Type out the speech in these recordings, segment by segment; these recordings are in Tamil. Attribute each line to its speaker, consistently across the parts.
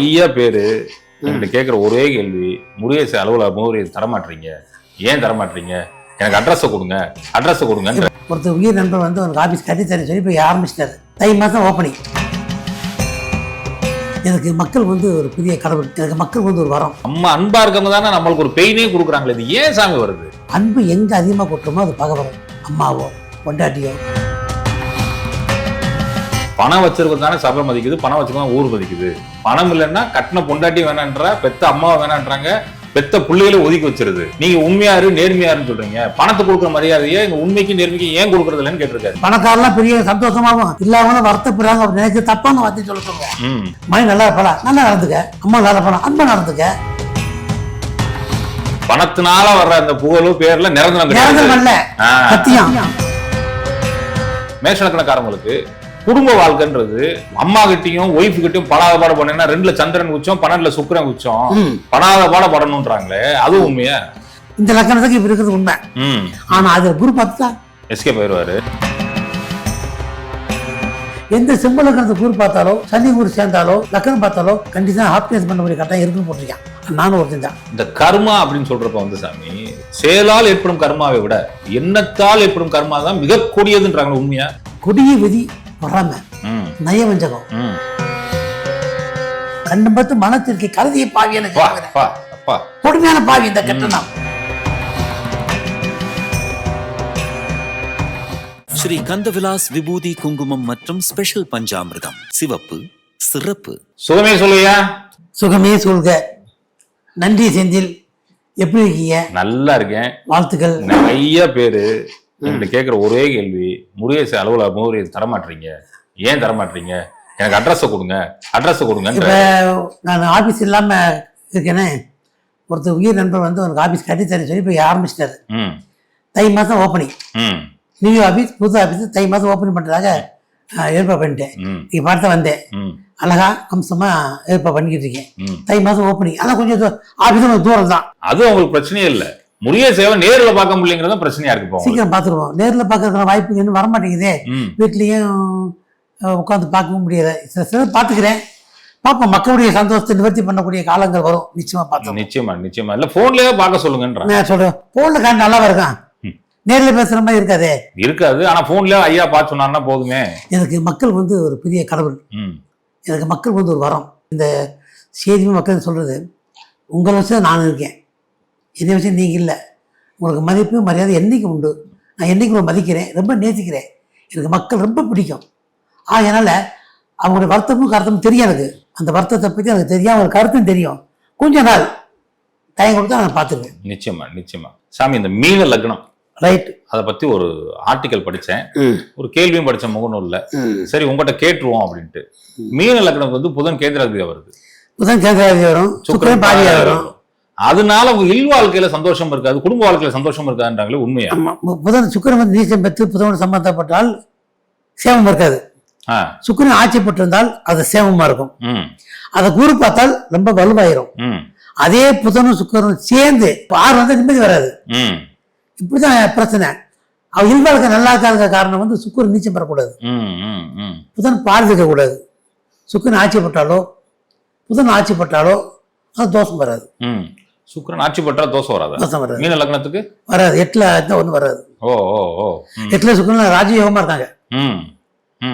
Speaker 1: நிறைய பேரு என்கிட்ட கேட்குற ஒரே கேள்வி முருகேச அலுவலக முகவரி தரமாட்டீங்க? ஏன் தரமாட்டீங்க? எனக்கு அட்ரஸை கொடுங்க. அட்ரஸை கொடுங்க
Speaker 2: ஒருத்தர் உயிர் நண்பர் வந்து உனக்கு ஆஃபீஸ் கட்டி தரேன் சொல்லி போய் ஆரம்பிச்சிட்டாரு. தை மாதம் ஓப்பனிங் எனக்கு மக்கள் வந்து ஒரு பெரிய கடவுள். எனக்கு மக்கள் வந்து ஒரு வரம்.
Speaker 1: நம்ம அன்பா இருக்கவங்க தானே நம்மளுக்கு ஒரு பெயினே கொடுக்குறாங்களே இது ஏன் சாமி வருது?
Speaker 2: அன்பு எங்கே அதிகமாக கொட்டுறோமோ அது பகை வரும். அம்மாவோ பொண்டாட்டியோ.
Speaker 1: பணம் வச்சிருக்கிறது தானே சபை மதிக்குது பணம் வச்சிருக்கோம் ஊர் மதிக்குது. பணம் இல்லைன்னா கட்டின பொண்டாட்டி வேணான்றா பெத்த அம்மாவை வேணான்றாங்க பெத்த பிள்ளைகளை ஒதுக்கி வச்சிருது. நீங்க உண்மையாரு நேர்மையாருன்னு சொல்றீங்க. பணத்தை கொடுக்குற மரியாதையை இங்க உண்மைக்கு நேர்மைக்கு ஏன் கொடுக்கறது இல்லைன்னு கேட்டிருக்காரு.
Speaker 2: பணக்காரெல்லாம் பெரிய சந்தோஷமாகவும் இல்லாமலும் வருத்தப்படுறாங்க. அப்படி நினைச்சு தப்பான வார்த்தை சொல்ல சொல்லுவோம்.
Speaker 1: ம்.
Speaker 2: மணி நல்லா இருப்பா நல்லா நடந்துக்க. அம்மா நல்லா இருப்பா அன்பா நடந்துக்க.
Speaker 1: பணத்தினால வர்ற அந்த புகழும் பேர்ல நிரந்தரம்
Speaker 2: நிரந்தரம் அல்ல.
Speaker 1: ஆ.
Speaker 2: சத்தியம்.
Speaker 1: மேஷலக்கணக்காரங்களுக்கு குடும்ப வாழ்க்கைன்றது அம்மா கிட்டயும் ஒய்ஃப் கிட்டயும் படாத பாட பண்ணா ரெண்டுல சந்திரன் உச்சம் பன்னெண்டுல சுக்கிரன் உச்சம். படாத பாட படணுன்றாங்களே அது உண்மையா?
Speaker 2: இந்த லக்கணத்துக்கு இப்ப இருக்கிறது உண்மை. ஆனா அது குரு பார்த்துட்டா?
Speaker 1: எஸ்கே போயிருவாரு.
Speaker 2: எந்த செம்பு லக்கணத்தை குரு பார்த்தாலோ சனி குரு சேர்ந்தாலோ லக்கணம் பார்த்தாலோ கண்டிப்பா ஹாப்பினஸ் பண்ண முடிய கட்டாயம் இருக்குன்னு போட்டிருக்கேன். நானும் ஒருத்தன் தான்.
Speaker 1: இந்த கர்மா அப்படின்னு சொல்றப்ப வந்து சாமி செயலால் ஏற்படும் கர்மாவை விட எண்ணத்தால் ஏற்படும் கர்மா தான் மிக கொடியதுன்றாங்க உண்மையா?
Speaker 2: கொடிய விதி. வராம
Speaker 1: ம்.
Speaker 2: நயவஞ்சகம். கண்டு பார்த்து மனத்திற்கு கருதிய பாவி எனக்கு கொடுமையான பாவி இந்த கட்டணம்
Speaker 3: ஸ்ரீ கந்தவிலாஸ் விபூதி குங்குமம் மற்றும் ஸ்பெஷல் பஞ்சாமிர்தம். சிவப்பு சிறப்பு.
Speaker 1: சுகமே சொல்லுயா
Speaker 2: சுகமே சொல்க. நன்றி செந்தில். எப்படி இருக்கீங்க?
Speaker 1: நல்லா இருக்கேன்.
Speaker 2: வாழ்த்துக்கள்.
Speaker 1: நிறைய பேரு என்கிட்ட கேட்குற ஒரே கேள்வி முருகேச அலுவலக முகவரி தரமாட்டீங்க? ஏன் தரமாட்டீங்க? எனக்கு அட்ரஸை கொடுங்க. அட்ரஸை கொடுங்க
Speaker 2: நான் ஆபீஸ் இல்லாம இருக்கேனே. ஒருத்தர் உயிர் நண்பர் வந்து உனக்கு ஆபீஸ் கட்டி தரேன் சொல்லி போய் ஆரம்பிச்சிட்டாரு.
Speaker 1: ம்.
Speaker 2: தை மாதம் ஓப்பனிங்
Speaker 1: ம்.
Speaker 2: நியூ ஆபீஸ் புது ஆபீஸ் தை மாதம் ஓப்பன் பண்றதாக ஆஹ், ஏற்பாடு பண்ணிட்டேன்.
Speaker 1: ம்.
Speaker 2: நீ பார்த்து வந்தேன். அழகா அம்சமா ஏற்பாடு பண்ணிக்கிட்டு இருக்கேன். தை மாதம் ஓப்பனிங் ஆனால் கொஞ்சம் ஆபீஸ் கொஞ்சம் தூரம் தான்
Speaker 1: அது அவங்களுக்கு பிரச்சனையே இல்ல. முருகேச சேவை நேர்ல பார்க்க முடியலங்கிறத பிரச்சனையா இருக்கு.
Speaker 2: சீக்கிரம் பார்த்துருவோம் நேரில் பார்க்கறதுக்கான வாய்ப்பு இன்னும் வர மாட்டேங்குதே வீட்லேயும் உட்காந்து பார்க்கவும் முடியல. சில சிலர் பார்த்துக்கிறேன். பார்ப்போம். மக்களுடைய சந்தோஷத்தை நிவர்த்தி பண்ணக்கூடிய காலங்கள் வரும். நிச்சயமா பார்த்தோம்
Speaker 1: நிச்சயமா நிச்சயமா. இல்ல போன்லயே பார்க்க சொல்லுங்கன்ற
Speaker 2: நான் சொல்றேன். போன்ல காட்டு நல்லா இருக்கான். நேரில் பேசுற மாதிரி இருக்காதே?
Speaker 1: இருக்காது. ஆனா போன்லயே ஐயா பார்த்து சொன்னாருன்னா போதுமே.
Speaker 2: எனக்கு மக்கள் வந்து ஒரு பெரிய கடவுள். எனக்கு மக்கள் வந்து ஒரு வரம். இந்த செய்தியும் மக்கள் சொல்றது உங்களை வச்சு நான் இருக்கேன். என்னை வச்சு நீங்க இல்லை. உங்களுக்கு மதிப்பு மரியாதை என்னைக்கு உண்டு? நான் என்னைக்கு உங்களை மதிக்கிறேன்? ரொம்ப நேசிக்கிறேன். எனக்கு மக்கள் ரொம்ப பிடிக்கும். அதனால அவங்களுடைய வருத்தமும் கருத்தமும் தெரியும் எனக்கு அந்த வருத்தத்தை பற்றி எனக்கு தெரியும் அவங்க கருத்தும் தெரியும். கொஞ்ச நாள் டைம் கொடுத்தா நான் பார்த்துருவேன்.
Speaker 1: நிச்சயமா நிச்சயமா. சாமி இந்த மீன லக்னம்.
Speaker 2: ரைட்
Speaker 1: அதை பத்தி ஒரு ஆர்டிக்கல் படிச்சேன் ஒரு கேள்வியும் படிச்சேன் முகநூல்ல சரி உங்ககிட்ட கேட்டுருவோம் அப்படின்ட்டு. மீன லக்னம் வந்து புதன் கேந்திராதிபதியா வருது
Speaker 2: புதன் கேந்திராதி வரும் சுக்கரன் பாதியா வரும்
Speaker 1: அதனால உங்க இல் வாழ்க்கையில சந்தோஷம் இருக்காது குடும்ப வாழ்க்கையில சந்தோஷம் இருக்காதுன்றாங்களே உண்மையா?
Speaker 2: புதன் சுக்கரன் வந்து நீச்சம் பெற்று புதனோடு சம்பந்தப்பட்டால் சேமம் இருக்காது. சுக்கிரன் ஆட்சி பெற்றிருந்தால் அது சேமமா இருக்கும்.
Speaker 1: ம்.
Speaker 2: அதை குரு பார்த்தால் ரொம்ப வலுவாயிரும்.
Speaker 1: ம்.
Speaker 2: அதே புதனும் சுக்கரனும் சேர்ந்து ஆறு வந்து நிம்மதி வராது.
Speaker 1: ம்.
Speaker 2: இப்படிதான் பிரச்சனை. அவ இல்வாழ்க்கை நல்லா இருக்காத காரணம் வந்து சுக்கரன் நீச்சம் பெறக்கூடாது. புதன் பார்த்துக்க கூடாது சுக்கரன் ஆட்சி பட்டாலோ புதன் ஆட்சி பட்டாலோ அது தோஷம் வராது.
Speaker 1: ம். சுக்கிரன் ஆட்சி பற்றா தோசை வராதா?
Speaker 2: தோஷம் வராது.
Speaker 1: மீன லக்னத்துக்கு?
Speaker 2: வராது. எட்டுல இருந்தா ஒன்றும் வராது.
Speaker 1: ஓ ஓ ஓ.
Speaker 2: எட்டுல சுக்கரன் ராஜயோகமா இருக்காங்க.
Speaker 1: ம்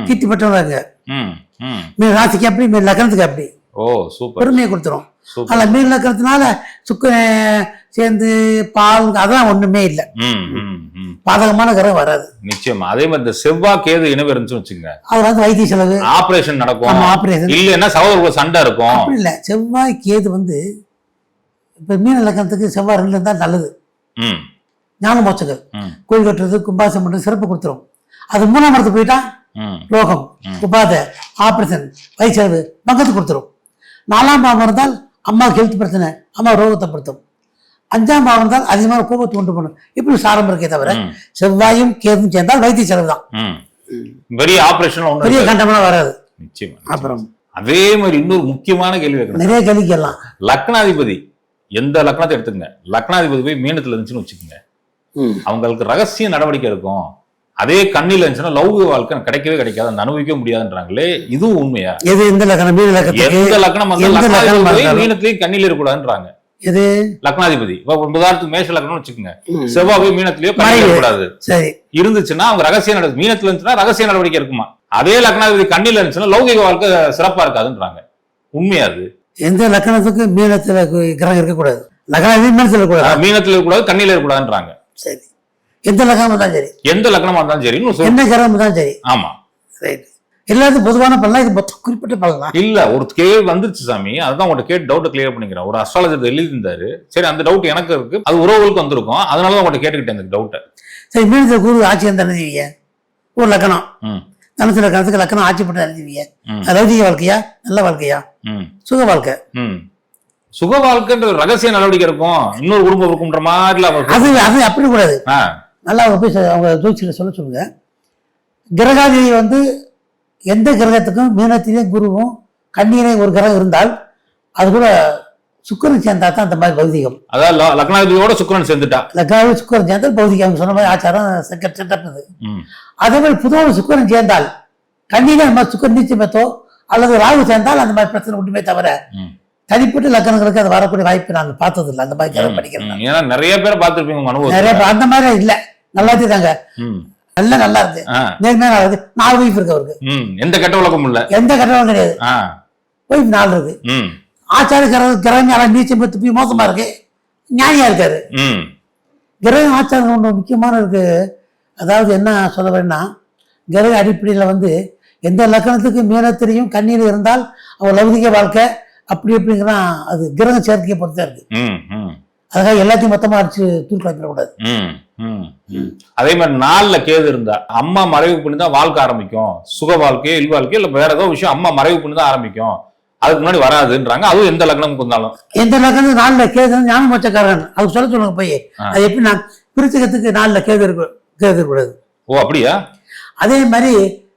Speaker 2: கீர்த்தி பெற்றவங்க மீன் ராசிக்கு அப்படி மீன் லக்னத்துக்கு அப்படி
Speaker 1: ஓ சூப்பர்.
Speaker 2: பெருமையை கொடுத்துரும். அதில் மீன் லக்கணத்தினால சுக்கரன் சேர்ந்து பால் அதெல்லாம் ஒண்ணுமே இல்லை. பாதகமான கிரகம் வராது.
Speaker 1: நிச்சயமா. அதே மாதிரி இந்த செவ்வாய் கேது இணைவு இருந்துச்சுன்னு வச்சுங்க
Speaker 2: அது வந்து வைத்திய செலவு.
Speaker 1: ஆபரேஷன் நடக்கும்.
Speaker 2: ஆபரேஷன்.
Speaker 1: இல்லைன்னா சகோதர சண்டை இருக்கும்.
Speaker 2: அப்படி இல்லை. செவ்வாய் கேது வந்து இப்போ மீன லக்கணத்துக்கு செவ்வாய் ரெண்டு இருந்தால் நல்லது.
Speaker 1: ம்.
Speaker 2: ஞான மோட்சங்கள்.
Speaker 1: ம்.
Speaker 2: கோயில் கட்டுறது கும்பாசம் பண்ணுறது சிறப்பு கொடுத்துரும். அது மூணாம் இடத்துக்கு போயிட்டா
Speaker 1: ம்.
Speaker 2: ரோகம் உபாதை ஆபரேஷன் வயிற்று செலவு பக்கத்து கொடுத்துரும். நாலாம் பாவம் இருந்தால் அம்மாவுக்கு ஹெல்த் பிரச்சனை அம்மா ரோகத்தை படுத்தும் அஞ்சாம் பாவம் இருந்தால் அதிகமான கோபத்தை உண்டு பண்ணும். இப்படி சாரம் இருக்கே தவிர. செவ்வாயும் கேதும் சேர்ந்தால் வைத்திய செலவு தான்.
Speaker 1: ம். பெரிய ஆபரேஷன்
Speaker 2: பெரிய. கண்டமெல்லாம் வராது.
Speaker 1: நிச்சயமா
Speaker 2: அப்புறம்.
Speaker 1: அதே மாதிரி இன்னொரு முக்கியமான கேள்வி
Speaker 2: நிறைய கழிக்கலாம்
Speaker 1: லக்னாதிபதி எந்த லக்னத்தை எடுத்துங்க லக்னாதிபதி போய் மீனத்துல இருந்துச்சுன்னு வச்சுக்கோங்க. அவங்களுக்கு ரகசிய நடவடிக்கை இருக்கும் அதே கண்ணில இருந்துச்சுன்னா லௌகிக வாழ்க்கை கிடைக்கவே கிடைக்காது. அந்த அனுபவிக்க முடியாதுன்றாங்களே. இதுவும் உண்மையா?
Speaker 2: எது எந்த
Speaker 1: லக்னம்?
Speaker 2: எந்த லக்னம்.
Speaker 1: மீனத்திலையும் கண்ணில இருக்கக்கூடாதுன்றாங்க.
Speaker 2: எது?
Speaker 1: லக்னாதிபதி. இப்ப உதாரணத்துக்கு மேஷ லக்னம்னு வச்சுக்கோங்க. செவ்வாய் போய் மீனத்திலயோ கண்ணில
Speaker 2: சரி.
Speaker 1: இருந்துச்சுன்னா அவங்க ரகசிய நடவடிக்கை மீனத்துல இருந்துச்சுன்னா ரகசிய நடவடிக்கை இருக்குமா அதே லக்னாதிபதி கண்ணில இருந்துச்சுன்னா லௌகிக வாழ்க்கை சிறப்பா இருக்காதுன்றாங்க. உண்மையா அது?
Speaker 2: எந்த லக்கணத்துக்கு மீனத்துல கிரகம் இருக்கக்கூடாது. லக்கணம் மீனத்தில் இருக்கக்கூடாது?
Speaker 1: மீனத்துல இருக்கக்கூடாது கண்ணில இருக்கக்கூடாதுன்றாங்க.
Speaker 2: சரி. எந்த லக்கணம் தான் சரி.
Speaker 1: எந்த லக்னமா இருந்தாலும் சரி
Speaker 2: எந்த கிரகம் தான் சரி.
Speaker 1: ஆமா.
Speaker 2: சரி எல்லாத்துக்கும் பொதுவான பலனா இது மொத்தம் குறிப்பிட்ட பலன்? தான்
Speaker 1: இல்ல ஒரு கேள்வி வந்துருச்சு சாமி. அதுதான் உங்கள்ட்ட கேட்டு டவுட் கிளியர் பண்ணிக்கிறேன். ஒரு அஸ்ட்ராலஜர் எழுதியிருந்தாரு. சரி அந்த டவுட் எனக்கு இருக்கு. அது உறவுகளுக்கு வந்திருக்கும். அதனாலதான் உங்கள்ட்ட கேட்டுக்கிட்டேன் இந்த டவுட்டை
Speaker 2: சரி மீனத்தில் குரு ஆட்சி நினைவீங்க ஒரு லக்கணம்.
Speaker 1: ம்
Speaker 2: தனுசு லக்கணத்துக்கு லக்கணம் ஆட்சி பண்ண. அது லௌகிக வாழ்க்கையா? நல்ல வாழ்க்கையா? சுக வாழ்க்கை.
Speaker 1: சுக வாழ்க்கைன்ற ஒரு ரகசிய நடவடிக்கை இருக்கும் இன்னொரு குடும்பம் இருக்குன்ற மாதிரில அவர்
Speaker 2: அது அது அப்படி கூடாது. நல்லா அவங்க போய் அவங்க ஜோதிச்சியில் சொல்ல சொல்லுங்க. கிரகாதிபதி வந்து எந்த கிரகத்துக்கும் மீனத்திலேயும் குருவும் கண்ணியிலையும் ஒரு கிரகம் இருந்தால் அது கூட சுக்கரன் சேர்ந்தா தான் அந்த மாதிரி பௌதிகம்.
Speaker 1: அதாவது லக்னாதிபதியோட சுக்கிரன் சேர்ந்துட்டா.
Speaker 2: லக்னாவில் சுக்கரன் சேர்ந்தால் பௌதிகம் சொன்ன மாதிரி ஆச்சாரம் செக்கட் செட்டப் இது
Speaker 1: ம்.
Speaker 2: அதே மாதிரி புதுவாக சுக்கரன் சேர்ந்தால் கண்ணியில அந்த மாதிரி சுக்கரன் நீச்சமத்தோ அல்லது ராகு சேர்ந்தால் அந்த மாதிரி பிரச்சனை ஒன்றுமே தவிர. தனிப்பட்ட லக்கணங்களுக்கு அது வரக்கூடிய வாய்ப்பு நான் பார்த்தது இல்லை அந்த மாதிரி
Speaker 1: ம்,
Speaker 2: படிக்கிறேன்.
Speaker 1: ஏன்னா நிறைய பேரை பார்த்திருப்பீங்க
Speaker 2: நிறைய
Speaker 1: அனுபவம்
Speaker 2: பேர் அந்த மாதிரி இல்லை. நல்லா தாங்க நல்லா நல்லா இருக்கு. நேர்மையா நல்லா இருக்கு. நாலு ஒய்ஃப் இருக்கு அவருக்கு.
Speaker 1: எந்த கெட்ட வழக்கமும் இல்ல.
Speaker 2: எந்த கட்டணமும் கிடையாது.
Speaker 1: ஆ.
Speaker 2: ஒய்ஃப் நாலு இருக்கு.
Speaker 1: ம்
Speaker 2: ஆச்சார கிரகம் யாரா நீச்சம் போய் மோசமா இருக்கு. ஞானியா இருக்காரு
Speaker 1: ம்.
Speaker 2: கிரகம் ஆச்சாரம் ஒன்று முக்கியமான இருக்கு. அதாவது என்ன சொல்ல வேணும்னா கிரக அடிப்படையில் வந்து எந்த லக்கணத்துக்கு மீனத்திலையும் கண்ணீர் இருந்தால் அவர் லௌகிக வாழ்க்கை அப்படி எப்படிங்கிறான் அது கிரக சேர்க்கையை பொறுத்தா இருக்கு. அதுக்காக எல்லாத்தையும் மொத்தமா அடிச்சு தூள்
Speaker 1: ம். அதே மாதிரி நாலுல கேது இருந்தா அம்மா மறைவு பண்ணி தான் வாழ்க்கை ஆரம்பிக்கும். சுக வாழ்க்கையோ இல் வாழ்க்கையோ இல்ல வேற ஏதோ விஷயம் அம்மா மறைவு பண்ணி தான் ஆரம்பிக்கும். அதுக்கு முன்னாடி வராதுன்றாங்க. அதுவும் எந்த லக்னமுக்கு இருந்தாலும்
Speaker 2: எந்த லக்கணத்துக்கு நாளில் கேது ஞான மோச்சக்காரன் அது சொல்ல சொல்லுங்க போய். அது எப்படி நான் பிரிச்சகத்துக்கு நாளில் கேது இருக்க கேது இருக்கக்கூடாது.
Speaker 1: ஓ அப்படியா?
Speaker 2: அதே மாதிரி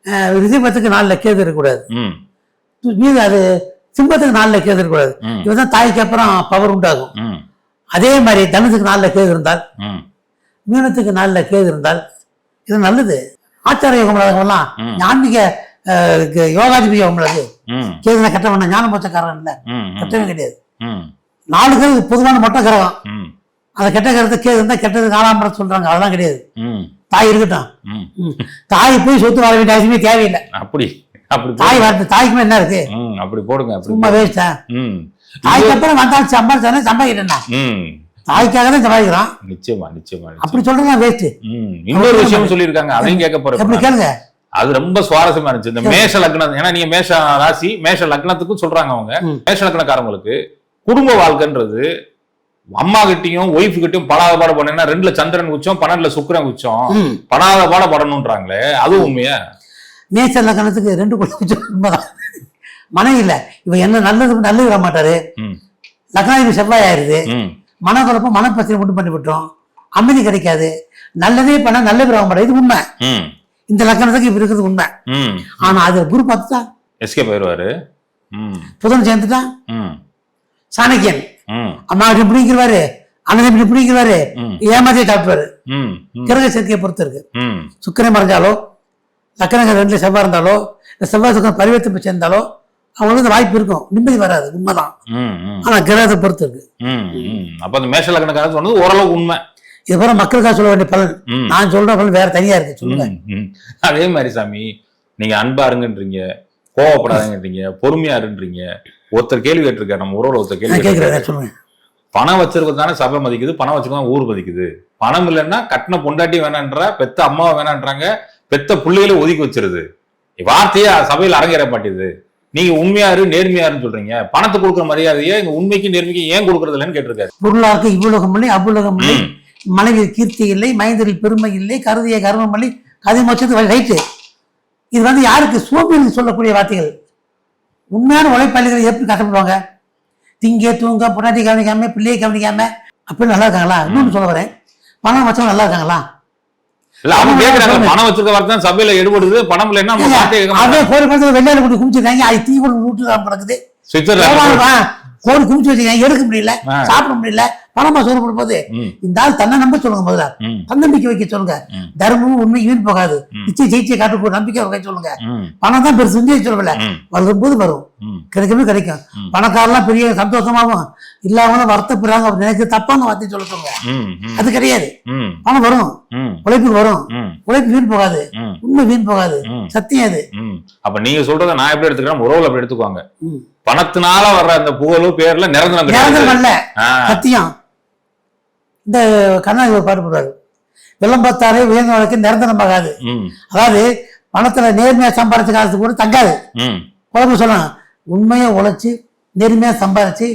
Speaker 2: அஹ், ரிஷபத்துக்கு நாளில் கேது இருக்கக்கூடாது. மீது அது சிம்பத்துக்கு நாளில் கேது இருக்கக்கூடாது. இவன் தாய்க்கு அப்புறம் பவர் உண்டாகும். அதே மாதிரி தனுசுக்கு நாளில் கேது இருந்தால் மீனத்துக்கு நாளில் கேது இருந்தால் இது நல்லது. ஆச்சார யோகம் எல்லாம். ஞானிக யோகாதிபதி
Speaker 1: ம்.
Speaker 2: கேதுல கட்ட வேண்டாம் ஞான மோச்சக்காரன் இல்லை. கட்டவே கிடையாது. நாலு கிரகம் பொதுவான மொட்டை கிரகம். அந்த கெட்ட கிரகத்தை கேது இருந்தால் கெட்டது நாலாம் படம் சொல்றாங்க அதெல்லாம் கிடையாது. தாய் இருக்கட்டும். தாய் போய் சொத்து வாழ வேண்டிய அவசியமே தேவையில்லை.
Speaker 1: அப்படி அப்படி
Speaker 2: தாய்
Speaker 1: போடுங்க.
Speaker 2: வரது தாய்க்குமே என்ன இருக்கு?
Speaker 1: அப்படி போடுங்க
Speaker 2: சும்மா. வேஸ்டா தாய்க்கு அப்புறம் வந்தாலும் சம்பாதிச்சானே சம்பாதிக்கிறேன் தாய்க்காக தான் சம்பாதிக்கிறான்
Speaker 1: நிச்சயமா நிச்சயமா.
Speaker 2: அப்படி சொல்றதா வேஸ்ட்
Speaker 1: இன்னொரு விஷயம் சொல்லியிருக்காங்க அதையும் கேட்க
Speaker 2: எப்படி
Speaker 1: போறேன்
Speaker 2: கேளுங்க.
Speaker 1: அது ரொம்ப சுவாரஸ்யமா இருந்துச்சு. இந்த மேஷ லக்னம் ஏன்னா நீங்க மேஷ ராசி மேஷ லக்னத்துக்கும் சொல்றாங்க அவங்க. மேஷ லக்னக்காரங்களுக்கு குடும்ப வாழ்க்கைன்றது அம்மா கிட்டயும் ஒய்ஃப் கிட்டயும் படாத பாட பண்ணீங்கன்னா ரெண்டுல சந்திரன் உச்சம் பன்னெண்டுல சுக்கிரன் உச்சம். படாத பாட படணும்ன்றாங்களே அது உண்மையா?
Speaker 2: நேச்சர் லக்கணத்துக்கு ரெண்டு உண்மைதான். மனைவி இல்ல. இவன் என்ன நல்லது நல்லது வர மாட்டாரு. லக்னாதிபதி செவ்வாய் ஆயிருது
Speaker 1: ம்,
Speaker 2: மனக்குழப்பம் மனப்பிரச்சனை உண்டு பண்ணி விட்டோம் அமைதி கிடைக்காது. நல்லதே பண்ண நல்ல மாட்டாரு இது உண்மை. இந்த லக்கணத்துக்கு இப்ப இருக்கிறது உண்மை. ஆனா அது குரு பார்த்துட்டா?
Speaker 1: எஸ்கே போயிருவாரு. ம்,
Speaker 2: புதன் சேர்ந்துட்டா? சாணக்கியன். அம்மா இப்படி பிடிக்கிறவாரு அண்ணன் இப்படி பிடிக்கிறவாரு ஏமாத்தியே
Speaker 1: ம்,
Speaker 2: கிரக சேர்க்கையை பொறுத்து இருக்கு. சுக்கரன் மறைஞ்சாலோ லக்கணங்கள் ரெண்டுல செவ்வாய் இருந்தாலோ இந்த செவ்வாய் சுக்கரன் பரிவர்த்தனை சேர்ந்தாலோ அவங்களுக்கு இந்த வாய்ப்பு இருக்கும். நிம்மதி வராது உண்மைதான். ஆனா கிரகத்தை பொறுத்து இருக்கு.
Speaker 1: அப்ப அந்த மேஷ லக்னக்காரன் சொன்னது ஓரளவுக்கு உண்மை.
Speaker 2: இது போல மக்களுக்காக சொல்ல வேண்டிய பலன். நான் சொல்ற பலன் வேற தனியா இருக்கு சொல்லுங்க.
Speaker 1: அதே மாதிரி சாமி நீங்க அன்பா இருங்கன்றீங்க கோவப்படாதீங்கன்றீங்க பொறுமையா இருன்றீங்க. ஒருத்தர் கேள்வி கேட்டிருக்காரு நம்ம உறவுல ஒருத்தர் கேள்வி
Speaker 2: கேட்கிறேன் சொல்லுங்க.
Speaker 1: பணம் வச்சிருக்கிறது தானே சபை மதிக்குது பணம் வச்சுக்கதான் ஊர் மதிக்குது. பணம் இல்லைன்னா கட்டின பொண்டாட்டி வேணான்றா பெத்த அம்மாவை வேணான்றாங்க பெத்த பிள்ளைகளை ஒதுக்கி வச்சிருது. வார்த்தையே சபையில் அரங்கேற மாட்டேது. நீங்க உண்மையாரு நேர்மையாருன்னு சொல்றீங்க. பணத்தை கொடுக்குற மரியாதையை இந்த உண்மைக்கு நேர்மைக்கு ஏன் கொடுக்கறது இல்லைன்னு கேட்டிருக்காரு.
Speaker 2: பொருளாருக்கு இவ்வுலகம் இல்லை அவ்வுலகம் இல்லை.
Speaker 1: ம்,
Speaker 2: மனைவி கீர்த்தி இல்லை மைந்தரில் பெருமை இல்லை கருதிய கர்மம் இல்லை கதை மோச்சது ரைட்டு. இது வந்து யாருக்கு? சோம்பியலுக்கு சொல்லக்கூடிய வார்த்தைகள். உண்மையான உழைப்பாளிகள் எப்படி கஷ்டப்படுவாங்க? திங்க தூங்க பொண்டாட்டி கவனிக்காம பிள்ளையை கவனிக்காம அப்படி நல்லா இருக்காங்களா? இன்னொன்று சொல்ல வரேன். பணம் வச்சவங்க நல்லா இருக்காங்களா?
Speaker 1: இல்ல அவங்க கேக்குறாங்க பணம் வச்சிருக்க தான் சபையில எடுபடுது பணம் இல்லைன்னா
Speaker 2: அதே பணத்தில் வெள்ளையில கொண்டு குமிச்சிருக்காங்க அது தீ கொண்டு நடக்குது கோடி குமிச்சு வச்சுக்காங்க எடுக்க முடியல. சாப்பிட முடியல பணமா சோறு
Speaker 1: ம்,
Speaker 2: இந்த ஆள் தன்னை நம்ப சொல்லுங்க முதல்ல. தன்னம்பிக்கை வைக்க சொல்லுங்க. தர்மமும் உண்மை வீண் போகாது. நிச்சயம் ஜெயிச்சை காட்டு நம்பிக்கை வைக்க சொல்லுங்க. பணம் தான் பெருசு சொல்லல வரும்போது வரும். கிடைக்கவே கிடைக்கும். பணக்காரெல்லாம் பெரிய சந்தோஷமாவும் இல்லாமலும் வருத்தப்படுறாங்க அப்படி நினைக்க தப்பான வார்த்தை சொல்ல சொல்லுங்க. அது கிடையாது. பணம் வரும்.
Speaker 1: ம்,
Speaker 2: உழைப்புக்கு வரும். உழைப்பு வீண் போகாது. உண்மை வீண் போகாது. சத்தியம் அது.
Speaker 1: அப்ப நீங்க சொல்றத நான் எப்படி எடுத்துக்கிறேன்? உறவுல அப்படி எடுத்துக்குவாங்க. பணத்தினால வர்ற அந்த புகழோ பேர்ல நிரந்தரம்
Speaker 2: நிரந்தரம் அல்ல. சத்தியம். இந்த கண்ணாடி போடுறாரு விளம்பரத்தாரே உயர்ந்த வழக்கு நிரந்தரமாகாது. அதாவது பணத்துல நேர்மையா சம்பாதிச்ச காலத்துக்கு கூட தங்காது. குழம்பு சொல்லலாம். உண்மையா உழைச்சு நேர்மையா சம்பாதிச்சு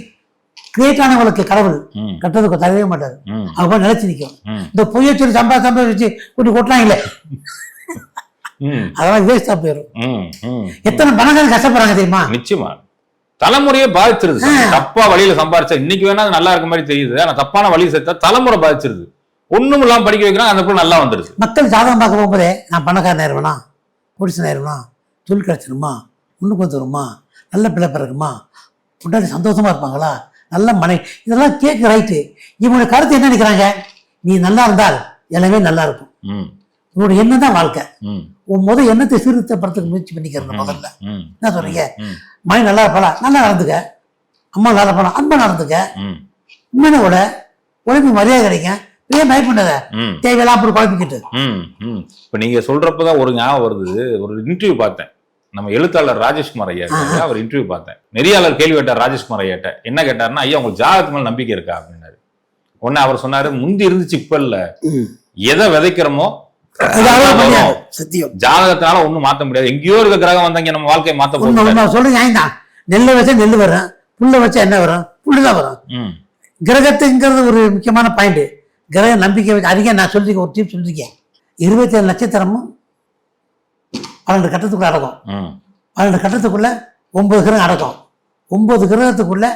Speaker 2: கிரியேட் ஆனவங்களுக்கு கடவுள். கட்டுறதுக்கு தரவே மாட்டாரு. அவங்க போய் நிலைச்சு நிற்கும் இந்த பொய்ய சொல்லி சம்பாதி சம்பாதிச்சு கூட்டி கொட்டினாங்களே அதெல்லாம் வேஸ்டா போயிடும். எத்தனை பணக்காரங்க கஷ்டப்படுறாங்க தெரியுமா?
Speaker 1: நிச்சயமா. தலைமுறையே பாதிச்சிருது. தப்பா வழியில சம்பாரிச்சா இன்னைக்கு வேணா நல்லா இருக்க மாதிரி தெரியுது. ஆனா தப்பான வழி சேர்த்தா தலைமுறை பாதிச்சிருது. ஒண்ணும் இல்லாம படிக்க வைக்கிறாங்க அந்த பிள்ளை நல்லா வந்துருது.
Speaker 2: மக்கள் ஜாதகம் பார்க்க போகும்போதே நான் பணக்காரன் ஆயிருவேனா புடிசன் ஆயிருவேனா தொழில் கிடைச்சிருமா? முன்னுக்கு வந்துருமா நல்ல பிள்ளை பிறகுமா முன்னாடி சந்தோஷமா இருப்பாங்களா? நல்ல மனை இதெல்லாம் கேட்க ரைட்டு இவங்களுடைய கருத்து என்ன நினைக்கிறாங்க? நீ நல்லா இருந்தால் எல்லாமே நல்லா இருக்கும். உன்னோட எண்ணம் தான் வாழ்க்கை. உன் முதல் எண்ணத்தை சீர்திருத்தப்படுறதுக்கு முயற்சி பண்ணிக்கிறேன் முதல்ல. என்ன சொல்றீங்க?
Speaker 1: ம்,
Speaker 2: மனை நல்லா இருப்பாளா? நல்லா நடந்துக்க. அம்மா நல்லா இருப்பாளா? அன்பா நடந்துக்க. உண்மையில கூட உழைப்பு மரியாதை கிடைக்கும் ஏன் பயப்படாத
Speaker 1: ம்,
Speaker 2: தேவையெல்லாம் அப்படி குழப்பிக்கிட்டு.
Speaker 1: இப்ப நீங்க சொல்றப்பதான் ஒரு ஞாபகம் வருது. ஒரு இன்டர்வியூ பார்த்தேன். நம்ம எழுத்தாளர் ராஜேஷ்குமார் ஐயா. அவர் இன்டர்வியூ பார்த்தேன். நெறியாளர் கேள்வி கேட்டார் ராஜேஷ்குமார் ஐயாட்ட. என்ன கேட்டாருன்னா ஐயா உங்களுக்கு ஜாதகத்து மேல நம்பிக்கை இருக்கா? அப்படின்னாரு. உடனே அவர் சொன்னாரு முந்தி இருந்துச்சு இப்ப இல்ல. எதை விதைக்கிறோமோ
Speaker 2: சத்தியம்.
Speaker 1: ஜாதகத்தினால ஒண்ணும் மாத்த முடியாது. எங்கேயோ இருக்க கிரகம் வந்தாங்க நம்ம வாழ்க்கையை மாத்த
Speaker 2: சொல்றது நியாயம் தான் நெல்லை வச்சா நெல் வரும். புல்லை வச்சா என்ன வரும்? புல்லு தான் வரும் கிரகத்துங்கிறது ஒரு முக்கியமான பாயிண்ட் கிரக நம்பிக்கை வச்சு அதிகம் நான் சொல்லிருக்கேன் ஒரு டிப் சொல்லியிருக்கேன் இருபத்தி ஏழு நட்சத்திரமும் பன்னெண்டு கட்டத்துக்குள்ள அடக்கும். பன்னெண்டு கட்டத்துக்குள்ள ஒன்பது கிரகம் அடக்கும். ஒன்பது கிரகத்துக்குள்ள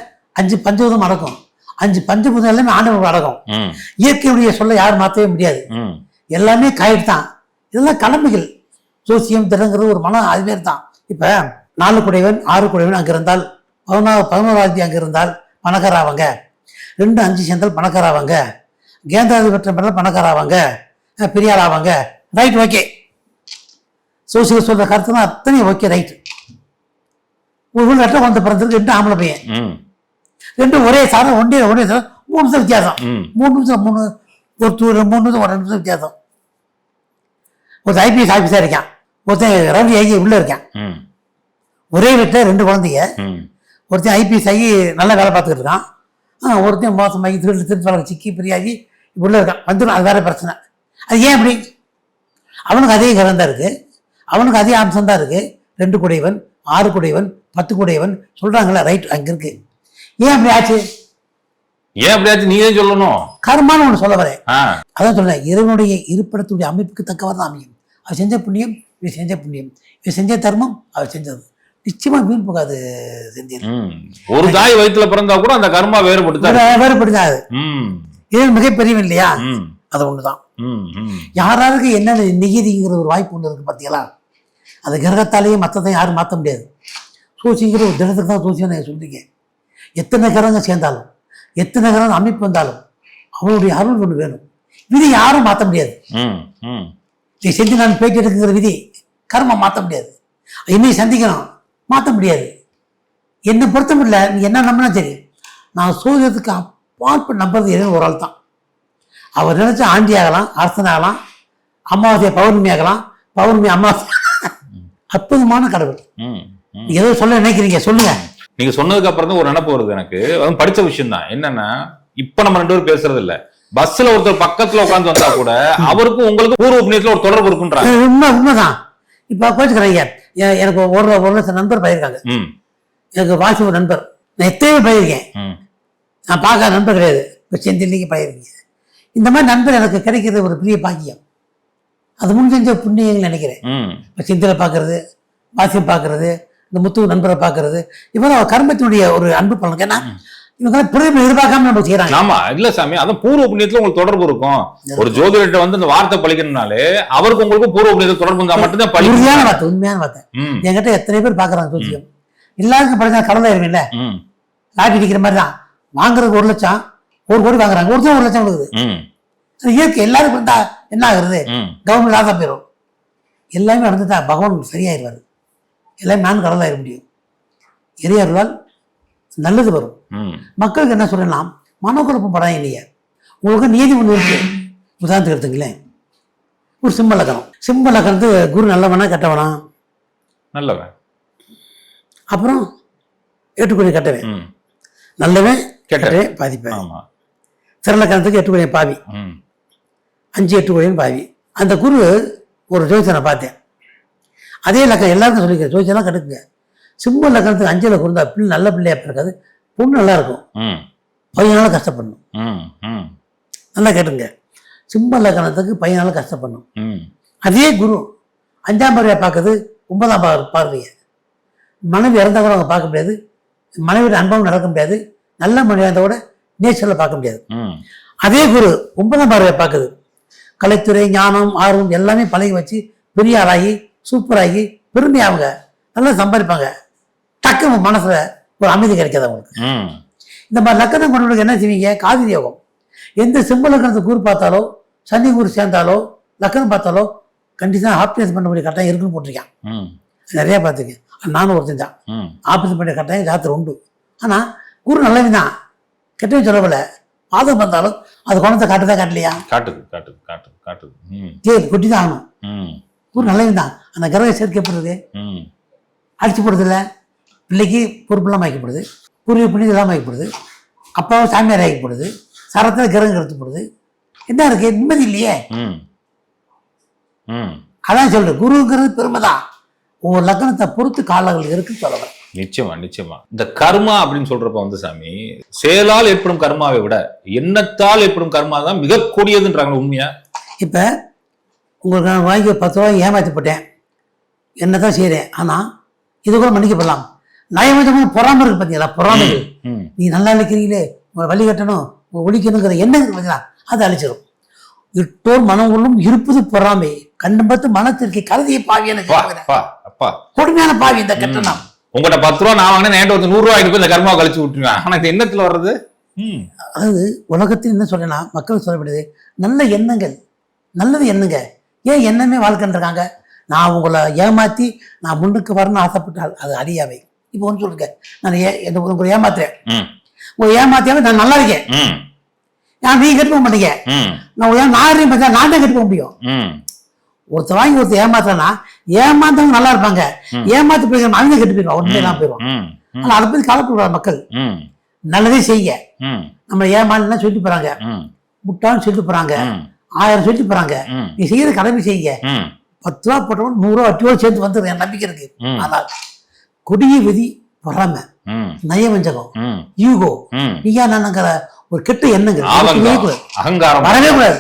Speaker 2: அஞ்சு பஞ்சபூதம் அடக்கும். அஞ்சு பஞ்சபூதம் எல்லாமே ஆண்டவர்கள் அடக்கும். இயற்கையுடைய சொல்ல யாரும் மாற்றவே முடியாது. எல்லாமே காயிட்டு தான். இதெல்லாம் கடமைகள். ஜோசியம் திறங்கிறது ஒரு மனம் அது தான். இப்போ நாலு குடைவன் ஆறு குடைவன் அங்கே இருந்தால் பதினோரு பதினோராவது அங்கே இருந்தால் பணக்காராவாங்க ரெண்டு அஞ்சு சேர்ந்தால் பணக்காராவாங்க கேந்திராதி பெற்ற பணக்காராவாங்க அஹ் பெரிய ஆள் ஆவாங்க. ரைட் ஓகே சோசியல் சொல்ற கருத்து தான் அத்தனையும் ஓகே ரைட் ஒரு வீடு ரெட்டை குழந்தை பிறந்திருக்கு ரெண்டு ஆம்பளை பையன். ரெண்டும் ஒரே சாரம் ஒன்றே ஒரே சாரம் மூணு நிமிஷம் வித்தியாசம். மூணு நிமிஷம் மூணு ஒரு மூணு நிமிஷம் ஒரு நிமிஷம் வித்தியாசம். ஒருத்தன் ஐபிஎஸ் ஆஃபீஸாக இருக்கான். ஒருத்தன் ரவி ஆகி உள்ளே இருக்கான்.
Speaker 1: ம்,
Speaker 2: ஒரே வீட்டில் ரெண்டு குழந்தைங்க.
Speaker 1: ம்,
Speaker 2: ஒருத்தன் ஐபிஎஸ் ஆகி நல்லா வேலை பார்த்துக்கிட்டு இருக்கான். ஒருத்தன் மோசமாகி திருட்டு திருட்டு வழக்கு சிக்கி பிரியாகி உள்ளே இருக்கான். வந்துடும் அது வேற பிரச்சனை. அது ஏன் அப்படி? அவனுக்கு அதே கிரகம் தான் இருக்குது அவனுக்கு அதே அம்சம் தான் இருக்குது ரெண்டு குடையவன் ஆறு குடையவன் பத்து குடையவன் சொல்கிறாங்களே ரைட் அங்கே இருக்கு. ஏன் அப்படி ஆச்சு?
Speaker 1: ஏன் அப்படியாச்சும் நீங்க தான் சொல்லணும்.
Speaker 2: கர்மான்னு ஒன்று சொல்ல வரேன். அதான் சொல்றேன் இறைவனுடைய இருப்பிடத்துடைய அமைப்புக்கு தக்கவாறு தான் அமையும். அவர் செஞ்ச புண்ணியம் இவர் செஞ்ச புண்ணியம். இவர் செஞ்ச தர்மம் அவர் செஞ்சது. நிச்சயமா வீண் போகாது செஞ்சது.
Speaker 1: ஒரு தாய் வயித்துல பிறந்தா கூட அந்த கர்மா
Speaker 2: அது.
Speaker 1: ம்,
Speaker 2: இது மிகப்பெரியவன் இல்லையா? அது ஒண்ணுதான். யாராருக்கு என்னென்ன நிகதிங்கிற ஒரு வாய்ப்பு ஒன்று இருக்கு பார்த்தீங்களா அது கிரகத்தாலேயே மற்றதையும் யாரும் மாற்ற முடியாது. சூசிங்கிற ஒரு தினத்துக்கு தான் சூசியம் நான் சொல்றீங்க. எத்தனை கிரகங்கள் சேர்ந்தாலும் எத்தனை கிரகம் அமைப்பு வந்தாலும் அவனுடைய அருள் ஒன்று வேணும். விதி யாரும் மாற்ற முடியாது. நீ செஞ்சு நான் பேட்டி எடுக்குங்கிற விதி கர்மம் மாற்ற முடியாது. இனிமே சந்திக்கணும் மாற்ற முடியாது. என்னை பொறுத்த முடியல நீ என்ன நம்பினா சரி. நான் சூரியத்துக்கு அப்பாற்பட்டு நம்புறது எதுவும் ஒரு ஆள் தான் அவர் நினைச்சா ஆண்டி ஆகலாம் அரசன் ஆகலாம் அமாவாசை பௌர்ணமி ஆகலாம் பௌர்ணமி அமாவாசை. அற்புதமான கடவுள். ஏதோ சொல்ல நினைக்கிறீங்க சொல்லுங்க.
Speaker 1: நீங்க சொன்னதுக்கு அப்புறம் தான் ஒரு நினப்பு வருது எனக்கு. அதுவும் படிச்ச விஷயம் தான் என்னன்னா இப்ப நம்ம ரெண்டு பேரும் பேசுறது இல்ல பஸ்ல ஒருத்தர் பக்கத்துல உட்கார்ந்து வந்தா கூட அவருக்கும் உங்களுக்கு பூர்வ புண்ணியத்துல ஒரு தொடர்பு இருக்குன்றாங்க.
Speaker 2: உண்மை உண்மைதான். இப்போ கோச்சுக்கிறீங்க எனக்கு ஒரு ஒரு நண்பர் பயிர்க்காங்க. எனக்கு ஒரு நண்பர். நான் எத்தனையோ பயிர்க்கேன். நான் பார்க்காத நண்பர் கிடையாது. இப்போ செந்தில்லைக்கு பயிர்க்கீங்க இந்த மாதிரி நண்பர் எனக்கு கிடைக்கிறது ஒரு பெரிய பாக்கியம். அது முன் செஞ்ச புண்ணியங்கள் நினைக்கிறேன். இப்போ செந்திலை பார்க்கறது வாசியம் பார்க்கறது இந்த முத்து நண்பரை பார்க்கறது இவங்க கர்மத்தினுடைய ஒரு அன்பு பலன். ஏன்னா இவங்க பிரதிபலன் எதிர்பார்க்காம நம்ம செய்கிறாங்க
Speaker 1: ஆமா இல்ல சாமி அதான் பூர்வ புண்ணியத்துல உங்களுக்கு தொடர்பு இருக்கும். ஒரு ஜோதிடர்கிட்ட வந்து இந்த வார்த்தை பழிக்கணும்னாலே அவருக்கு உங்களுக்கு பூர்வ புண்ணியத்துல தொடர்பு இருந்தா மட்டும்தான்
Speaker 2: உறுதியான
Speaker 1: பழிக்கும்
Speaker 2: வார்த்தை உண்மையான வார்த்தை. என்கிட்ட எத்தனை பேர் பார்க்குறாங்க சூசியம் எல்லாருக்கும் படிச்சா கடலாயிருவேன்ல
Speaker 1: ம்,
Speaker 2: லாட்டி அடிக்கிற மாதிரி தான் வாங்குறதுக்கு ஒரு லட்சம் ஒரு கோடி வாங்குறாங்க. ஒருத்தர் ஒரு லட்சம் கொடுக்குது. இயற்கை எல்லாருக்கும் இருந்தா என்ன ஆகுறது? கவர்மெண்ட் லாஸாக போயிடும் எல்லாமே நடந்துட்டா பகவான் சரியாயிருவார். எல்லாமே நான் கடலாயிர முடியும். இறையர்களால் நல்லது வரும். மக்களுக்கு என்ன சொல்லலாம்? மனக்குழப்பம் படம் இல்லையே உங்களுக்கு நீதி ஒன்று இருக்கு. உதாரணத்துக்கு எடுத்துங்களேன். ஒரு சிம்ம லக்கணம் சிம்ம லக்கணத்து குரு நல்லவனா கெட்டவனா?
Speaker 1: நல்லவன்.
Speaker 2: அப்புறம் எட்டுக்குடி கட்டவன். நல்லவன்
Speaker 1: கெட்டவன்.
Speaker 2: பாதிப்பேன். திரளக்கணத்துக்கு எட்டுக்குடியன் பாவி. அஞ்சு எட்டுக்குடியன் பாவி. அந்த குரு ஒரு ஜோதிடனை பார்த்தேன். அதே லக்கம் எல்லாருக்கும் சொல்லிக்கிறேன். ஜோதிடம்லாம் கெடுக்குங்க. சிம்ம லக்கணத்துக்கு அஞ்சில் குருந்தா பிள்ளை நல்ல பிள்ளையா பிறக்காது பொண்ணு நல்லா இருக்கும்
Speaker 1: ம்.
Speaker 2: பையனால கஷ்டப்படணும்.
Speaker 1: ம் ம்.
Speaker 2: நல்லா கேட்டுங்க. சிம்ம லக்கணத்துக்கு பையனால கஷ்டப்படணும்.
Speaker 1: ம்.
Speaker 2: அதே குரு அஞ்சாம் பார்வையை பார்க்குறது ஒன்பதாம் பார்வை பார்வையை. மனைவி இறந்தா கூட அவங்க பார்க்க முடியாது. மனைவியோட அன்பம் நடக்க முடியாது. நல்ல மனைவி இருந்தால் கூட நேச்சரில் பார்க்க முடியாது.
Speaker 1: ம்.
Speaker 2: அதே குரு ஒன்பதாம் பார்வையை பார்க்குது. கலைத்துறை ஞானம் ஆர்வம் எல்லாமே பழகி வச்சு பெரிய ஆளாகி சூப்பராகி பெருமையாகுங்க நல்லா சம்பாதிப்பாங்க. டக்கு மனசுல ஒரு அமைதி கிடைக்காது அவங்களுக்கு.
Speaker 1: ம்.
Speaker 2: இந்த மாதிரி லக்கணம் கொண்டவங்களுக்கு என்ன செய்வீங்க? காதிரி யோகம் எந்த சிம்ம லக்கணத்தை குரு பார்த்தாலோ சனி குரு சேர்ந்தாலோ லக்கணம் பார்த்தாலோ கண்டிப்பாக ஆப்ரேஷன் பண்ண வேண்டிய கட்டாயம் இருக்குன்னு போட்டிருக்கான். நிறைய பார்த்துருக்கேன். நானும் ஒருத்தன் தான். ஆப்ரேஷன் பண்ண கட்டாயம் ஜாத்திரம் உண்டு. ஆனால் குரு நல்லவன் தான். கெட்டவன் சொல்லவில்லை. பாதம் வந்தாலும் அது குணத்தை காட்டுதா காட்டலையா?
Speaker 1: காட்டுது காட்டுது காட்டுது காட்டுது. ம்.
Speaker 2: கேள் கொட்டி தான் ஆகணும்.
Speaker 1: ம்.
Speaker 2: குரு நல்லவன் தான். அந்த கிரக சேர்க்கப்படுறது அடிச்சு போடுறதில்ல பிள்ளைக்கு பொறுப்பெல்லாம் வாய்க்கப்படுது பூர்வீக புண்ணியம் எல்லாம் வாய்க்கப்படுது அப்பாவை சாமியார் ஆகிக்கப்படுது சரத்தில் கிரகம் எடுத்துப்படுது என்ன இருக்கு? நிம்மதி இல்லையே. அதான் சொல்றேன். குருங்கிறது பெருமை தான் ஒவ்வொரு லக்னத்தை பொறுத்து காலங்கள் இருக்குன்னு சொல்லுவேன்
Speaker 1: நிச்சயமா நிச்சயமா. இந்த கர்மா அப்படின்னு சொல்றப்ப வந்து சாமி செயலால் ஏற்படும் கர்மாவை விட எண்ணத்தால் ஏற்படும் கர்மா தான் மிக கூடியதுன்றாங்க உண்மையா?
Speaker 2: இப்போ உங்களுக்கு நான் வாங்கி பத்து ரூபாய் ஏமாற்றி போட்டேன் என்ன தான் செய்கிறேன் ஆனால் இது கூட மன்னிக்கப்படலாம். நயமஞ்சமாக பொறாமல் இருக்கு பார்த்தீங்களா பொறாமைகள் நீ நல்லா இருக்கிறீங்களே உங்களை வழி கட்டணும் உங்களை ஒழிக்கணுங்கிற எண்ணம் பார்த்தீங்களா அது அழிச்சிடும் இட்டோர் மனம் உள்ளும் இருப்பது பொறாமை. கண்ணு பார்த்து மனத்திற்கு கருதிய பாவி எனக்கு
Speaker 1: அப்பா அப்பா அப்பா.
Speaker 2: கொடுமையான பாவி இந்த கெட்டணம்
Speaker 1: உங்கள்கிட்ட பத்து ரூபா நான் வாங்கினேன் நேற்று ஒருத்தர் நூறு ரூபாய் போய் இந்த கர்மாவை கழிச்சு விட்டுருவேன். ஆனா இது எண்ணத்துல வர்றது?
Speaker 2: அதாவது உலகத்தில் என்ன சொல்லலாம் மக்கள் சொல்லப்படுது நல்ல எண்ணங்கள். நல்லது எண்ணுங்க. ஏன் எண்ணமே வாழ்க்கைன்றாங்க? நான் உங்களை ஏமாத்தி நான் முன்னுக்கு வரணும்னு ஆசைப்பட்டால் அது அழியாவை இப்போ ஒன்று சொல்லுங்க. நான் ஏ என்ன உங்களை ஏமாத்துறேன். உங்களை ஏமாத்தியாவே நான் நல்லா இருக்கேன். நான் நீ கெட்டு போக மாட்டீங்க.
Speaker 1: ம்.
Speaker 2: நான் நான் பார்த்தா நான் தான் கெட்டு போக முடியும்.
Speaker 1: ம்.
Speaker 2: ஒருத்தர் வாங்கி ஒருத்தர் ஏமாத்துறனா ஏமாந்தவங்க நல்லா இருப்பாங்க. ஏமாத்து போய் அவங்க கெட்டு போயிடுவான் உடனே எல்லாம் போயிடுவான் ஆனால் அதை பத்தி கவலைப்படுவாங்க மக்கள். நல்லதே செய்ய
Speaker 1: ம்.
Speaker 2: நம்ம ஏமாலாம் சொல்லிட்டு போறாங்க. முட்டான்னு சொல்லிட்டு போறாங்க. ஆயிரம் சொல்லிட்டு போறாங்க. நீ செய்யற கடமை செய்ய
Speaker 1: ம்.
Speaker 2: பத்து ரூபா போட்டவன் நூறு ரூபா வட்டியோடு சேர்ந்து வந்துடுது என் நம்பிக்கை இருக்கு. ஆனால் கொடிய விதி பொறாமை நயவஞ்சகம் யூகோ நீயா நானுங்கிற ஒரு கெட்ட.
Speaker 1: அகங்காரம்.
Speaker 2: வரவே கூடாது.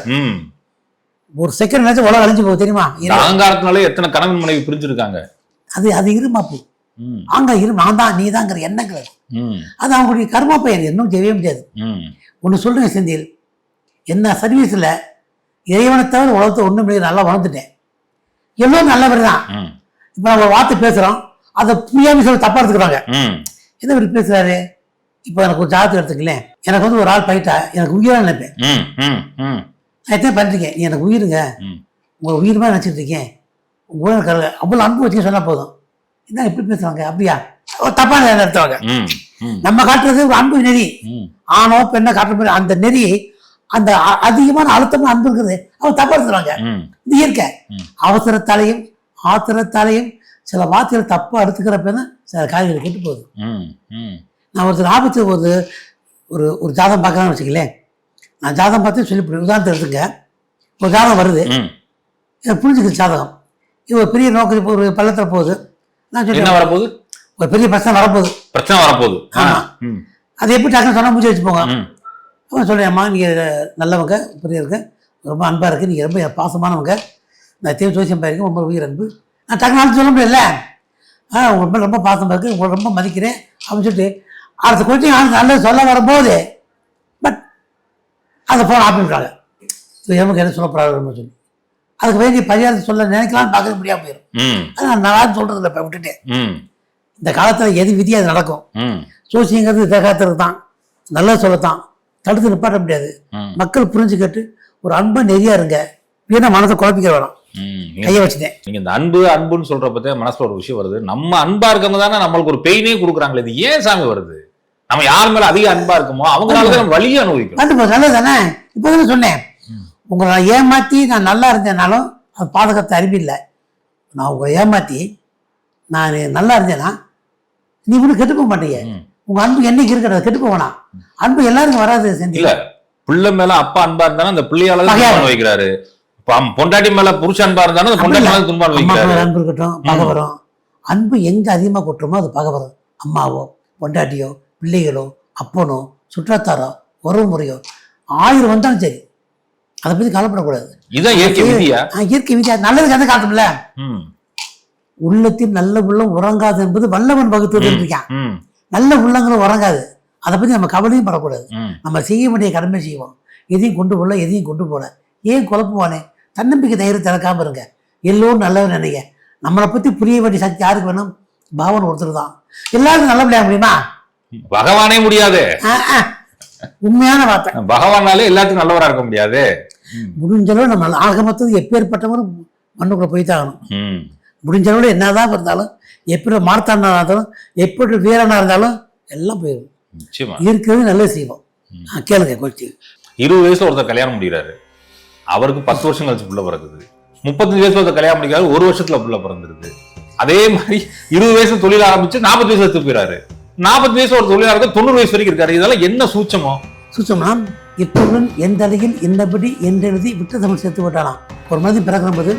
Speaker 2: ஒரு செகண்ட் நினைச்சு உலகம் அழிஞ்சு போகுது தெரியுமா?
Speaker 1: அகங்காரத்தினாலே எத்தனை கணவன் மனைவி பிரிஞ்சிருக்காங்க?
Speaker 2: அது அது இருமாப்பு ஆங்க இரு நான் தான் நீ தாங்கிற எண்ணங்கள். அது. அவங்களுடைய கர்மா பயன். இன்னும் செய்யவே முடியாது. ஒன்று சொல்றேன் செந்தில். என்ன சர்வீஸில் இறைவனை தவிர உலகத்தை ஒன்றும் நல்லா வளர்ந்துட்டேன். எல்லோரும் நல்லவர் தான் இப்போ நம்ம வார்த்தை பேசுகிறோம் அதை புரியாமல் சொல்ல தப்பாக எடுத்துக்கிறாங்க. என்ன இப்படி பேசுறாரு? இப்போ எனக்கு ஒரு ஜாதகம் எடுத்துக்கலேன் எனக்கு வந்து ஒரு ஆள் போயிட்டா எனக்கு உயிராக நினைப்பேன். நான் எத்தனை பண்ணிருக்கேன்? நீ எனக்கு உயிருங்க.
Speaker 1: ம்.
Speaker 2: உங்களை உயிர் மாதிரி நினச்சிட்டு இருக்கேன். உங்களை எனக்கு அவ்வளோ அன்பு வச்சுக்க சொன்னால் போதும். என்ன இப்படி பேசுவாங்க அப்படியா? ஒரு தப்பான நடத்துவாங்க நம்ம காட்டுறது ஒரு அன்பு நெறி. ஆணோ பெண்ணோ காட்டுற அந்த நெறி அந்த அதிகமான அழுத்தமான அன்பு இருக்கிறது அவங்க தப்பா எடுத்துருவாங்க இது இயற்கை. அவசரத்தாலையும் ஆத்திரத்தாலையும் சில வார்த்தைகள் தப்பா எடுத்துக்கிறப்ப தான் சில காரியங்கள் கெட்டு போகுது.
Speaker 1: ம் ம்.
Speaker 2: நான் ஒருத்தர் ஆபத்து ஒரு ஒரு ஒரு ஜாதகம் பார்க்கலாம்னு வச்சுக்கலேன் நான் ஜாதகம் பார்த்து சொல்லிவிடுவேன் உதாரணத்தை எடுத்துங்க ஒரு ஜாதகம் வருது. எனக்கு புரிஞ்சுக்குது ஜாதகம். இது ஒரு பெரிய நோக்கி ஒரு பள்ளத்தில் போகுது. நான்
Speaker 1: என்ன
Speaker 2: சொல்லுவேன்
Speaker 1: வரப்போகுது?
Speaker 2: ஒரு பெரிய பிரச்சனை வரப்போகுது.
Speaker 1: பிரச்சனை வரப்போகுது. ஆ.
Speaker 2: ஆமா.
Speaker 1: ம்.
Speaker 2: அது எப்படி டக்குன்னு சொன்னால் முடிச்சு வச்சுப்போங்க
Speaker 1: ம்.
Speaker 2: அவன் சொல்கிறேன் அம்மா நீங்கள் நல்லவங்க புரியுங்க ரொம்ப அன்பாக இருக்குது நீங்கள் ரொம்ப பாசமானவங்க. நான் தேவை ஜோசியம் பாருங்க. ரொம்ப உயிர் அன்பு நான் நாள் சொல்ல முடியல ஆ உங்க மேலே ரொம்ப பாசமாக இருக்குது உங்களை ரொம்ப மதிக்கிறேன் அப்படின்னு சொல்லிட்டு அடுத்த கொஞ்சம் நாள் நல்லது சொல்ல வரும்போது பட் அதை பண்ணிட்டாங்க. இது எமக்கு என்ன சொல்லப்படாது சொல்லி. அதுக்கு வேண்டிய பரிகாரத்தை சொல்ல நினைக்கலாம்னு பார்க்க முடியாமல் போயிடும் அது நான் நல்லா சொல்கிறது இல்லை இப்போ விட்டுட்டேன். இந்த காலத்தில் எது விதி அது நடக்கும். சோசியங்கிறது இந்த காலத்தில் தான். நல்லது சொல்லத்தான். தடுத்து நிப்பாட்ட முடியாது. மக்கள் புரிஞ்சுக்கிட்டு ஒரு அன்பா நெறியா இருங்க. வீணா மனசை குழப்பிக்க வேணாம் கையை வச்சுட்டேன்.
Speaker 1: நீங்க இந்த அன்பு அன்புன்னு சொல்றப்பதே மனசுல ஒரு விஷயம் வருது. நம்ம அன்பா இருக்கவங்க தானே நம்மளுக்கு ஒரு பெயினே கொடுக்குறாங்களே இது ஏன் சாமி வருது? நம்ம யார் மேல அதிக அன்பா இருக்கோமோ அவங்களால தான் நம்ம வலியை அனுபவிக்கிறோம்.
Speaker 2: கண்டிப்பா நல்லது தானே? இப்போ தானே சொன்னேன். உங்களை நான் ஏமாத்தி நான் நல்லா இருந்தேனாலும் அது பாதுகாத்த அறிவில்லை நான் உங்களை ஏமாத்தி நான் நல்லா இருந்தேன்னா நீ ஒன்றும் கெட்டு போக மாட்டீங்க. உங்க அன்பு என்னைக்கு இருக்கிறது? கெட்டு போவேனா அன்பு எல்லாருக்கும் வராது செஞ்சு
Speaker 1: இல்ல பிள்ளை மேல அப்பா அன்பா இருந்தாலும் அந்த பிள்ளையால வைக்கிறாரு பொண்டாட்டி மேல புருஷன் அன்பா இருந்தாலும் பொண்டாட்டி மேல
Speaker 2: மேல அன்பு இருக்கட்டும் பகை வரும். அன்பு எங்க அதிகமா கொட்டுறோமோ அது பகை வரும். அம்மாவோ பொண்டாட்டியோ பிள்ளைகளோ அப்பனோ சுற்றத்தாரோ உறவு முறையோ ஆயிரம் வந்தாலும் சரி. அதை பத்தி கவலைப்படக்கூடாது.
Speaker 1: இதான் இயற்கை விதியா?
Speaker 2: இயற்கை விதியா? நல்லதுக்கு எந்த காலத்துமில்ல
Speaker 1: ம்,
Speaker 2: உள்ளத்தில் நல்ல உள்ளம் உறங்காது என்பது வல்லவன் வகுத்து இருக்கான் நல்ல உள்ளங்களும் உறங்காது. அதை பத்தி நம்ம கவலையும் படக்கூடாது. நம்ம செய்ய வேண்டிய கடமை செய்வோம். எதையும் கொண்டு போகல எதையும் கொண்டு போகல. ஏன் குழப்புவானே? தன்னம்பிக்கை தைரியம் திறக்காம இருங்க. எல்லோரும் நல்லவர் நினைங்க. நம்மளை பத்தி புரிய வேண்டிய சக்தி யாருக்கு வேணும்? பாவன் ஒருத்தர் தான். எல்லாருக்கும் நல்லபடியாக முடியுமா?
Speaker 1: பகவானே முடியாது.
Speaker 2: உண்மையான வார்த்தை.
Speaker 1: பகவானாலே எல்லாத்துக்கும் நல்லவரா இருக்க முடியாது.
Speaker 2: முடிஞ்ச அளவு நம்ம ஆக மொத்தம் எப்பேற்பட்டவரும் மண்ணுக்குள்ள போய். முடிஞ்ச அளவில் என்னதான் இருந்தாலும் எப்படி மார்த்தாண்டா இருந்தாலும் எப்படி வீரனா இருந்தாலும் எல்லாம் போயிடும். இருக்கிறது நல்லது செய்வோம். கேளுங்க கொஸ்டின்
Speaker 1: இருபது வயசுல ஒருத்தர் கல்யாணம் முடிக்கிறாரு அவருக்கு பத்து வருஷம் கழிச்சு பிள்ளை பிறக்குது. முப்பத்தஞ்சு வயசுல ஒருத்தர் கல்யாணம் முடிக்கிறாரு ஒரு வருஷத்துல பிள்ளை பிறந்திருக்கு. அதே மாதிரி இருபது வயசுல தொழில் ஆரம்பிச்சு நாற்பது வயசு எடுத்து நாற்பது வயசு ஒரு தொழிலாளர் தொண்ணூறு வயசு வரைக்கும் இருக்காரு. இதெல்லாம் என்ன சூச்சமோ
Speaker 2: சுத்தம்னா இத்துடன் எந்த அருகில் என்னபடி என்றெழுதி விட்டு தமிழ் சேர்த்து விட்டாலாம் ஒரு மாதிரி பிறகு